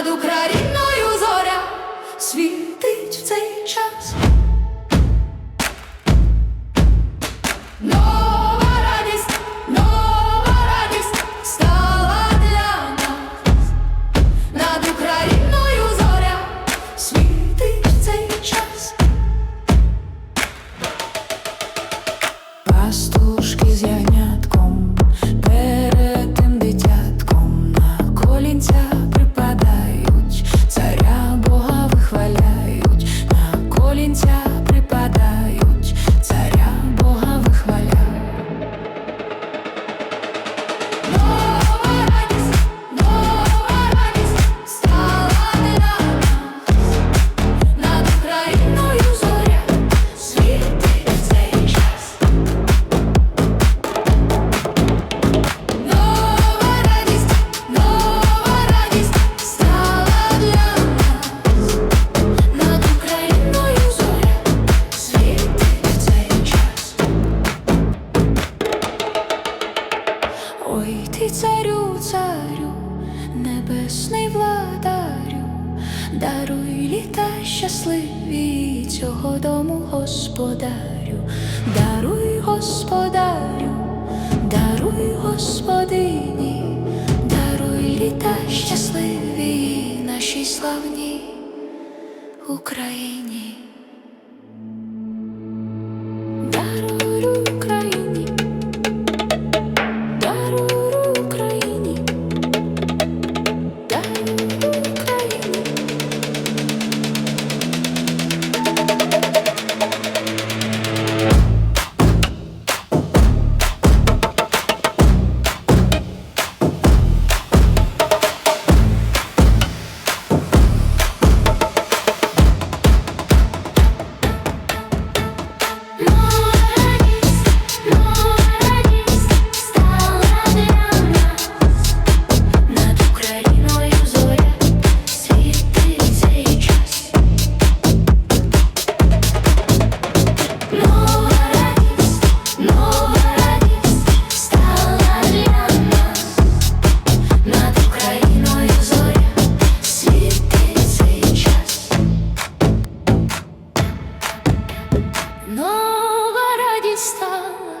раду краю. Ой, ти царю, царю, небесний владарю, даруй літа щасливі цього дому господарю, даруй господарю, даруй господині, даруй літа щасливі нашій славній Україні. нова радість стала.